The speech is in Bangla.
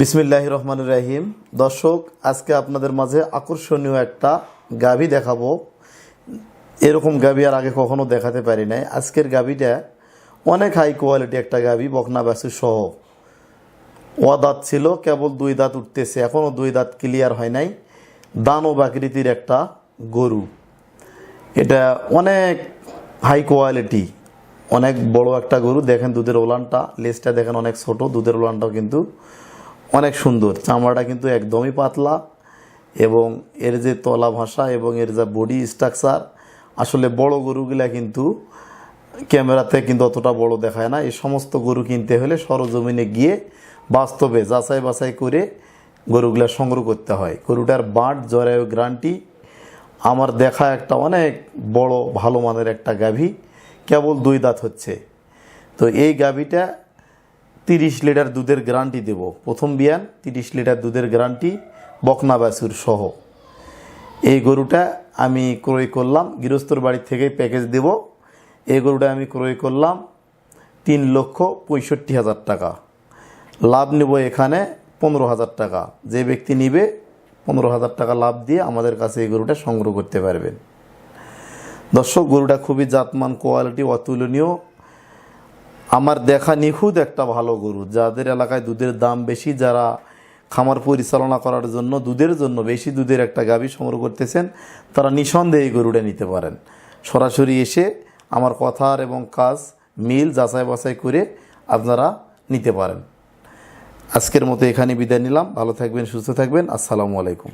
বিসমিল্লাহ রহমান রাহিম। দর্শক, আজকে আপনাদের মাঝে আকর্ষণীয় একটা গাভী দেখাবো। এরকম গাভী আর আগে কখনো দেখাতে পারি নাই। আজকের গাভীটা অনেক হাই কোয়ালিটি একটা গাভী, বকনা ব্যাসু সহ। ও দাঁত ছিল, কেবল দুই দাঁত উঠতেছে। এখনও দুই দাঁত ক্লিয়ার হয় নাই। দানব আকৃতির একটা গরু। এটা অনেক হাই কোয়ালিটি অনেক বড় একটা গরু। দেখেন দুধের ওলানটা, লেজটা দেখেন অনেক ছোট, দুধের ওলানটাও কিন্তু অনেক সুন্দর। চামড়াটা কিন্তু একদমই পাতলা এবং এর যে তলা ভাষা এবং এর যে বডি স্ট্রাকচার আসলে বড় গরুগুলা কিন্তু ক্যামেরাতে কিন্তু অতটা বড় দেখায় না। এই সমস্ত গরু কিনতে হলে সরজমিনে গিয়ে বাস্তবে যাচাই বাছাই করে গরুগুলা সংগ্রহ করতে হয়। গরুটার বাঁট, জরায়ু, গ্রান্টি, আমার দেখা একটা অনেক বড় ভালো মানের একটা গাভী, কেবল দুই দাঁত হচ্ছে। তো এই গাভীটা তিরিশ লিটার দুধের গ্যারান্টি দেব। প্রথম বিয়ান, তিরিশ লিটার দুধের গ্যারান্টি, বকনা বাছুর সহ। এই গরুটা আমি ক্রয় করলাম, গৃহস্থর বাড়ি থেকে প্যাকেজ দেব। এই গরুটা আমি ক্রয় করলাম তিন লক্ষ পঁয়ষট্টি হাজার টাকা। লাভ নেব এখানে পনেরো হাজার টাকা। যে ব্যক্তি নিবে পনেরো হাজার টাকা লাভ দিয়ে আমাদের কাছে এই গরুটা সংগ্রহ করতে পারবেন। দর্শক, গরুটা খুবই জাতমান, কোয়ালিটি অতুলনীয় আমার দেখা নিখুঁত একটা ভালো গরু। যাদের এলাকায় দুধের দাম বেশি, যারা খামার পরিচালনা করার জন্য, দুধের জন্য বেশি দুধের একটা গাভী সংগ্রহ করতেছেন, তারা নিঃসন্দেহে এই গরুটা নিতে পারেন। সরাসরি এসে আমার কথার এবং কাজ, মিল যাচাই বাছাই করে আপনারা নিতে পারেন। আজকের মতো এখানে বিদায় নিলাম। ভালো থাকবেন, সুস্থ থাকবেন। আসসালামু আলাইকুম।